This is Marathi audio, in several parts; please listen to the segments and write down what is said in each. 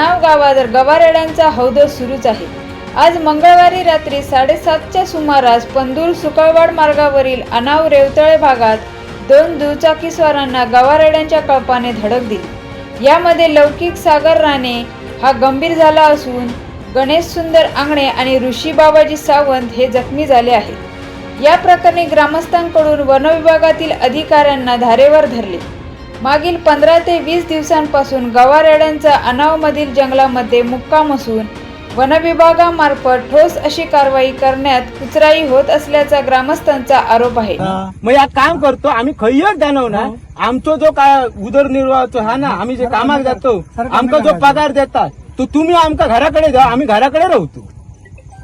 येथील गावात गवारेड्यांचा हौद सुरूच आहे. आज मंगळवारी रात्री साडेसातच्या सुमारास पंदूर सुकळवाड मार्गावरील अनाव रेवतळे भागात दोन दुचाकीस्वारांना गवारेड्यांच्या कळपाने धडक दिली. यामध्ये लौकिक सागर राणे हा गंभीर झाला असून गणेश सुंदर आंगणे आणि ऋषी बाबाजी सावंत हे जखमी झाले आहेत. या प्रकरणी ग्रामस्थांकडून वनविभागातील अधिकाऱ्यांना धारेवर धरले. मागील पंधरा ते वीस दिवसांपासून गवारेड्यांचा अनावमधील जंगलामध्ये मुक्काम असून वनविभागामार्फत ठोस अशी कारवाई करण्यात कुचराई होत असल्याचा ग्रामस्थांचा आरोप आहे. मग या काम करतो आम्ही खय्यर जाणव ना आमचो जो काय उदरनिर्वाहाचो हा ना आम्ही जे कामाक जातो आमका जो पगार देतात तो तुम्ही आमका घराकडे जा आम्ही घराकडे राहतो.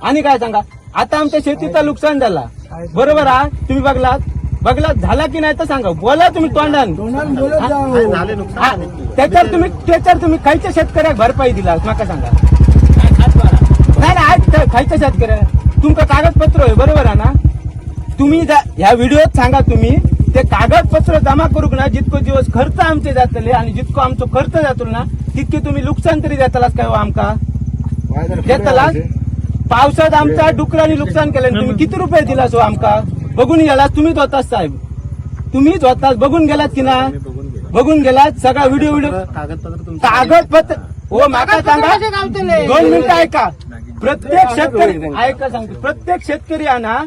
आणि काय सांगा आता आमच्या शेतीचं नुकसान झाला. बरोबर हा? तुम्ही बघलात? बघलात झाला की नाही तर सांगा. बोला तुम्ही तोंडान. हा, त्याच्यावर तुम्ही त्याच्यावर तुम्ही खायच्या शेतकऱ्याक भरपाई दिला. माका सांगा. नाही नाही ऐक, खायच्या शेतकऱ्या. तुमका कागदपत्र आहे बरोबर आहे ना? तुम्ही ह्या व्हिडिओत सांगा तुम्ही ते कागदपत्र जमा करूक ना जितको दिवस खर्च आमचे जातले आणि जितको आमचो खर्च जातो ना तितके तुम्ही नुकसान तरी देतालाच काय हो आमका? देताला पावसात आमचा डुकरांनी नुकसान केलं तुम्ही किती रुपये दिला सो आमका? बघून गेलात तुम्हीच होताच साहेब. तुम्हीच होताच बघून गेलात की ना बघून गेलात सगळा व्हिडिओ व्हिडिओ. कागदपत्र हो माका सांगा. दोन मिनिटं ऐका. प्रत्येक शेतकरी ऐका सांगतो. प्रत्येक शेतकरी आहे ना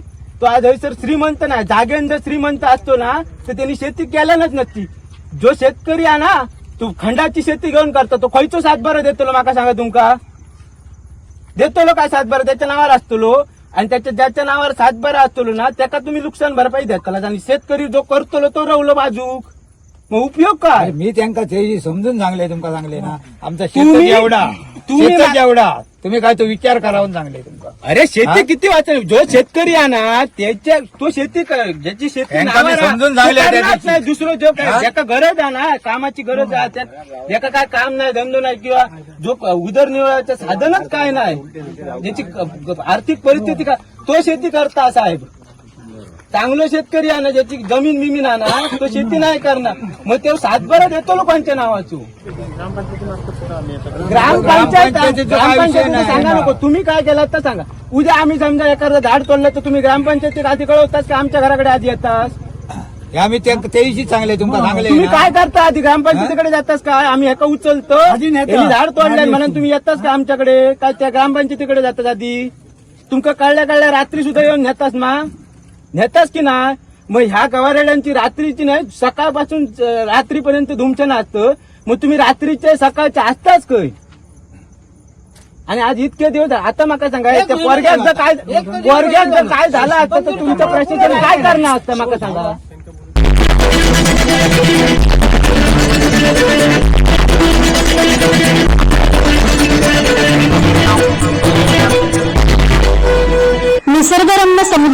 तो आज हयसर श्रीमंत नाही जागेन जर श्रीमंत असतो ना तर त्यांनी शेती केल्यानच नसती. जो शेतकरी आहे ना तो खंडाची शेती घेऊन करतो. तो खयचो सातबारा देतो माका सांगा तुमका? देतो काय सातबारा? त्याच्या नावावर असतो आणि त्याच्या ज्याच्या नावावर सातबारा असतो ना त्याका तुम्ही नुकसान भरपाई देताला आणि शेतकरी जो करतो तो रवलो बाजूक. मग उपयोग काय अरे मी त्यांका ते समजून सांगले तुमका सांगले ना आमचा तुम्ही- शेतच एवढा तुम्ही शेतच मा- एवढा तुम्ही काय तो विचार करावून सांगले तुमका अरे शेती हा? किती वाचन जो शेतकरी आहे ना त्याच्या तो शेती ज्याची शेती नावावर आहे, समजून तो सांगले त्या करणार दिवशी. नाही. दुसरं जो काय हा? ज्याका गरज आहे ना कामाची गरज आहे त्या- ज्याका काय काम नाही धंदो नाही किंवा जो उदरनिर्वाहाचं साधनच काय नाही ज्याची क- आर्थिक परिस्थिती काय तो शेती करता साहेब चांगलं शेतकरी ना ज्याची जमीन बिमीन ना तो शेती नाही करणार. मग ते सातबारा देतो लोकांच्या नावाचो. ग्रामपंचायत सांगा. नको. तुम्ही काय केलात तर सांगा. उद्या आम्ही समजा एखादं झाड तोडलं तर तुम्ही ग्रामपंचायतीत आधी कळवताच की आमच्या घराकडे आधी येतात आम्ही त्या त्याविषयी सांगले तुमका सांगले तुम्ही. काय करता? आधी ग्रामपंचायतीकडे जातास का? आम्ही एका उचलतो? झाड तोडलंय म्हणून तुम्ही येतास का आमच्याकडे? काय त्या ग्रामपंचायतीकडे जातात आधी? तुमका कळल्या कळल्या रात्री सुद्धा येऊन नेतास ना? नेतास की ना मग ह्या गवारेड्यांची रात्रीची नाही सकाळपासून रात्रीपर्यंत धुमचन असतं. मग तुम्ही रात्रीचे सकाळचे असताच खय आणि आज इतके दिवस. आता माका सांगा त्या पोरग्यात जर काय पोरग्यात जर काय झालं असतं तर तुमचं प्रशासन काय करणार असतं माका सांगा?